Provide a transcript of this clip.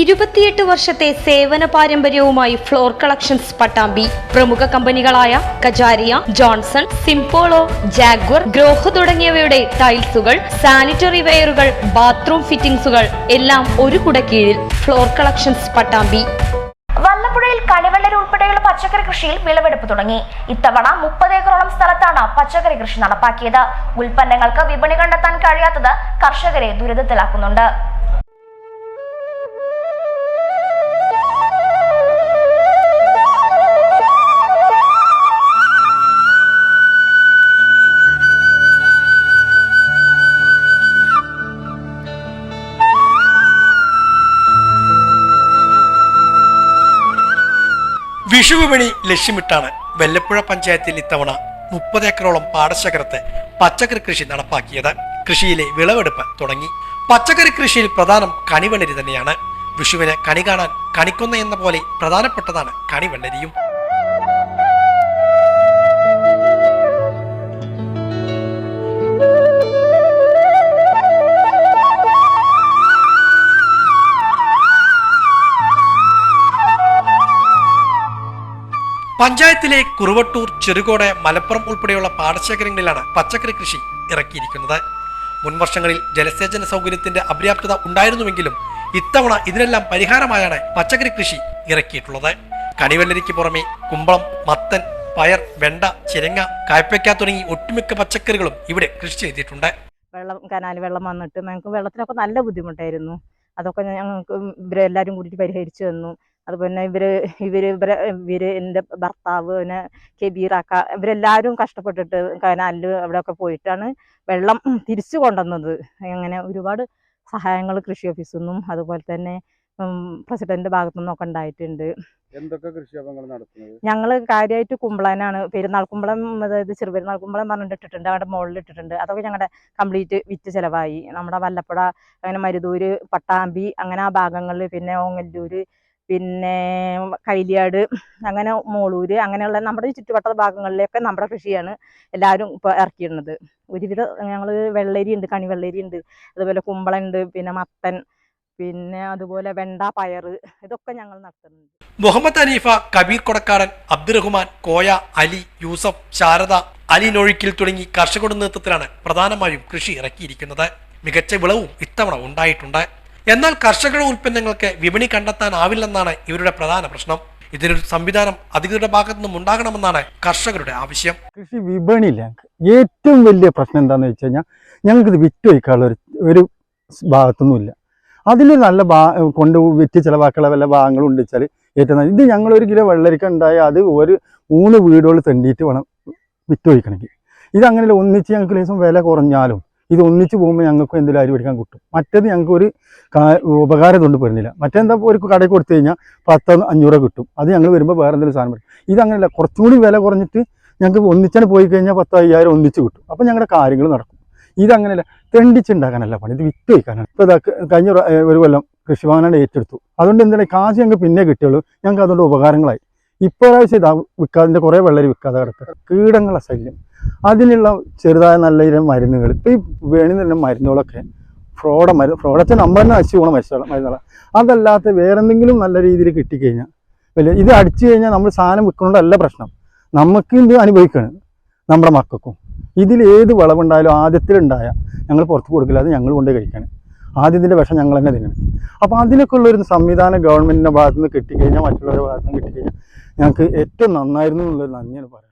ഇരുപത്തിയെട്ട് വർഷത്തെ സേവന പാരമ്പര്യവുമായി ഫ്ലോർ കളക്ഷൻസ് പട്ടാമ്പി. പ്രമുഖ കമ്പനികളായ കജാരിയ ജോൺസൺ സിംപോളോ ജാഗ്വർ ഗ്രോഹ് തുടങ്ങിയവയുടെ ടൈൽസുകൾ സാനിറ്ററി വെയറുകൾ ബാത്റൂം ഫിറ്റിംഗ്സുകൾ എല്ലാം ഒരു കുടക്കീഴിൽ ഫ്ലോർ കളക്ഷൻസ് പട്ടാമ്പി. വല്ലപ്പുഴയിൽ കണിവെള്ളരി ഉൾപ്പെടെയുള്ള പച്ചക്കറി കൃഷിയിൽ വിളവെടുപ്പ് തുടങ്ങി. ഇത്തവണ മുപ്പത് ഏക്കറോളം സ്ഥലത്താണ് പച്ചക്കറി കൃഷി നടപ്പാക്കിയത്. ഉൽപ്പന്നങ്ങൾക്ക് വിപണി കണ്ടെത്താൻ കഴിയാത്തത് കർഷകരെ ദുരിതത്തിലാക്കുന്നുണ്ട്. വിഷുവിപണി ലക്ഷ്യമിട്ടാണ് വെല്ലപ്പുഴ പഞ്ചായത്തിൽ ഇത്തവണ മുപ്പത് ഏക്കറോളം പാടശേഖരത്ത് പച്ചക്കറി കൃഷി നടപ്പാക്കിയത്. കൃഷിയിലെ വിളവെടുപ്പ് തുടങ്ങി. പച്ചക്കറി കൃഷിയിൽ പ്രധാനം കണിവെള്ളരി തന്നെയാണ്. വിഷുവിന് കണി കാണാൻ കണിക്കൊന്ന എന്ന പോലെ പ്രധാനപ്പെട്ടതാണ് കണിവെള്ളരിയും. പഞ്ചായത്തിലെ കുറുവട്ടൂർ ചെറുകോട് മലപ്പുറം ഉൾപ്പെടെയുള്ള പാടശേഖരങ്ങളിലാണ് പച്ചക്കറി കൃഷി ഇറക്കിയിരിക്കുന്നത്. മുൻവർഷങ്ങളിൽ ജലസേചന സൗകര്യത്തിന്റെ അപര്യാപ്തത ഉണ്ടായിരുന്നുവെങ്കിലും ഇത്തവണ ഇതിനെല്ലാം പരിഹാരമായാണ് പച്ചക്കറി കൃഷി ഇറക്കിയിട്ടുള്ളത്. കണിവെല്ലരിക്ക് പുറമെ കുമ്പളം മത്തൻ പയർ വെണ്ട ചിരങ്ങ കായ്പയ്ക്ക തുടങ്ങി ഒട്ടുമിക്ക പച്ചക്കറികളും ഇവിടെ കൃഷി ചെയ്തിട്ടുണ്ട്. വെള്ളം കനാൽ വെള്ളം വന്നിട്ട് ഞങ്ങൾക്ക് വെള്ളത്തിനൊക്കെ നല്ല ബുദ്ധിമുട്ടായിരുന്നു. അതൊക്കെ ഞങ്ങൾക്ക് ഇവരെല്ലാവരും കൂടിയിട്ട് പരിഹരിച്ചു തന്നു. അതുപോലെ ഇവർ ഇവർ ഇവരെ ഇവർ എന്റെ ഭർത്താവ് പിന്നെ കെബീറാക്ക ഇവരെല്ലാവരും കഷ്ടപ്പെട്ടിട്ട് കനാലിൽ അവിടെയൊക്കെ പോയിട്ടാണ് വെള്ളം തിരിച്ചു കൊണ്ടുവന്നത്. അങ്ങനെ ഒരുപാട് സഹായങ്ങൾ കൃഷി ഓഫീസിൽ നിന്നും അതുപോലെ തന്നെ പ്രസിഡന്റ് ഭാഗത്തു നിന്നൊക്കെ ഉണ്ടായിട്ടുണ്ട്. എന്തൊക്കെ കൃഷിയാപങ്ങൾ നടത്തുന്നത്? ഞങ്ങൾ കാര്യമായിട്ട് കുമ്പളനാണ്. പെരുന്നാൾ കുമ്പളം അതായത് ചെറുപെരുന്നാൾ കുമ്പളം പറഞ്ഞിട്ട് ഇട്ടിട്ടുണ്ട്. അവിടെ മുകളിൽ ഇട്ടിട്ടുണ്ട്. അതൊക്കെ ഞങ്ങളുടെ കംപ്ലീറ്റ് വിറ്റ് ചിലവായി. നമ്മുടെ വല്ലപ്പുഴ അങ്ങനെ മരുതൂര് പട്ടാമ്പി അങ്ങനെ ആ ഭാഗങ്ങളിൽ പിന്നെ ഓങ്ങല്ലൂര് പിന്നെ കൈലിയാട് അങ്ങനെ മോളൂര് അങ്ങനെയുള്ള നമ്മുടെ ചുറ്റുവട്ട ഭാഗങ്ങളിലൊക്കെ നമ്മുടെ കൃഷിയാണ് എല്ലാവരും ഇപ്പോൾ ഇറക്കിയിടുന്നത്. ഒരുവിധം ഞങ്ങൾ വെള്ളരി ഉണ്ട് കണി വെള്ളരി ഉണ്ട് അതുപോലെ കുമ്പളം ഉണ്ട് പിന്നെ മത്തൻ പിന്നെ അതുപോലെ വെണ്ട പയർ ഇതൊക്കെ ഞങ്ങൾ നടത്തുന്നുണ്ട്. മുഹമ്മദ് ഹനീഫ കബീർ കൊടക്കാടൻ അബ്ദുറഹ്മാൻ കോയ അലി യൂസഫ് ശാരദ അലി നൊഴിക്കിൽ തുടങ്ങി കർഷകരുടെ നേതൃത്വത്തിലാണ് പ്രധാനമായും കൃഷി ഇറക്കിയിരിക്കുന്നത്. മികച്ച വിളവും ഇത്തവണ ഉണ്ടായിട്ടുണ്ട്. എന്നാൽ കർഷകരുടെ ഉൽപ്പന്നങ്ങൾക്ക് വിപണി കണ്ടെത്താനാവില്ലെന്നാണ് ഇവരുടെ പ്രധാന പ്രശ്നം. ഇതിനൊരു സംവിധാനം അധികൃതരുടെ ഭാഗത്തു നിന്നും ഉണ്ടാകണമെന്നാണ് കർഷകരുടെ ആവശ്യം. കൃഷി വിപണിയില്ല ഏറ്റവും വലിയ പ്രശ്നം എന്താണെന്ന് വെച്ച് കഴിഞ്ഞാൽ ഞങ്ങൾക്കിത് വിറ്റ് വയ്ക്കാനുള്ള ഒരു ഭാഗത്തൊന്നുമില്ല. അതിൽ നല്ല ഭാ കൊണ്ട് വിറ്റ് ചിലവാക്കാനുള്ള വല്ല ഭാഗങ്ങളും ഉണ്ട് വെച്ചാൽ ഏറ്റവും നല്ല ഇത് ഒരു കിലോ വെള്ളരിക്ക ഉണ്ടായാൽ അത് ഒരു മൂന്ന് വീടുകൾ തെണ്ടിയിട്ട് വേണം വിറ്റ് വയ്ക്കണമെങ്കിൽ ഇത് അങ്ങനെ ഒന്നിച്ച് ഞങ്ങൾക്ക് ലേശം വില കുറഞ്ഞാലും ഇത് ഒന്നിച്ച് പോകുമ്പോൾ ഞങ്ങൾക്ക് എന്തെങ്കിലും അരി പിടിക്കാൻ കിട്ടും. മറ്റേത് ഞങ്ങൾക്ക് ഒരു ഉപകാരം കൊണ്ട് പെടുന്നില്ല മറ്റെന്താ ഒരു കടയിൽ കൊടുത്തു കഴിഞ്ഞാൽ പത്ത് അഞ്ഞൂറ് കിട്ടും. അത് ഞങ്ങൾ വരുമ്പോൾ വേറെ എന്തെങ്കിലും സാധനം കിട്ടും ഇതങ്ങനെയല്ല കുറച്ചുകൂടി വില കുറഞ്ഞിട്ട് ഞങ്ങൾക്ക് ഒന്നിച്ചാണ് പോയി കഴിഞ്ഞാൽ പത്ത് അയ്യായിരം ഒന്നിച്ച് കിട്ടും. അപ്പം ഞങ്ങളുടെ കാര്യങ്ങൾ നടക്കും. ഇതങ്ങനെയല്ല തെണ്ടിച്ചുണ്ടാക്കാനല്ല പണി ഇത് വിറ്റ് വയ്ക്കാനാണ്. ഇപ്പോൾ ഇതാ കഴിഞ്ഞ ഒരു കൊല്ലം കൃഷിഭവനാണ് ഏറ്റെടുത്തു. അതുകൊണ്ട് എന്താണ് കാശ് ഞങ്ങൾക്ക് പിന്നെ കിട്ടിയുള്ളൂ. ഞങ്ങൾക്ക് അതുകൊണ്ട് ഉപകാരങ്ങളായി. ഇപ്രാവശ്യം ഇതാ വിൽക്കാതിന്റെ കുറേ വെള്ളരി വിൽക്കാതെ കിടക്കുക. കീടങ്ങളെ ശല്യം. അതിനുള്ള ചെറുതായ നല്ല ഇനം മരുന്നുകൾ. ഇപ്പോൾ ഈ വേണി തന്നെ മരുന്നുകളൊക്കെ ഫ്രോഡ മരുന്ന് ഫ്രോഡച്ച നമ്മൾ തന്നെ അടിച്ചു പോകണം മരുന്നുകൾ മരുന്നുകളാണ് അതല്ലാത്ത വേറെന്തെങ്കിലും നല്ല രീതിയിൽ കിട്ടിക്കഴിഞ്ഞാൽ വലിയ ഇത് അടിച്ചു കഴിഞ്ഞാൽ നമ്മൾ സാധനം വിൽക്കണോണ്ടല്ല പ്രശ്നം. നമുക്ക് ഇത് അനുഭവിക്കണം നമ്മുടെ മക്കൾക്കും. ഇതിൽ ഏത് വിളവുണ്ടായാലും ആദ്യത്തിലുണ്ടായ ഞങ്ങൾ പുറത്ത് കൊടുക്കില്ല അത് ഞങ്ങൾ കൊണ്ട് കഴിക്കണം. ആദ്യത്തിന്റെ വിഷം ഞങ്ങൾ തന്നെ തിന്നണം. അപ്പോൾ അതിനൊക്കെ ഉള്ളൊരു സംവിധാനം ഗവൺമെന്റിന്റെ ഭാഗത്തുനിന്ന് കിട്ടിക്കഴിഞ്ഞാൽ മറ്റുള്ളവരുടെ ഭാഗത്തുനിന്ന് കിട്ടിക്കഴിഞ്ഞാൽ ഞങ്ങൾക്ക് ഏറ്റവും നന്നായിരുന്നു എന്നുള്ളൊരു നന്ദിയാണ് പറയുന്നത്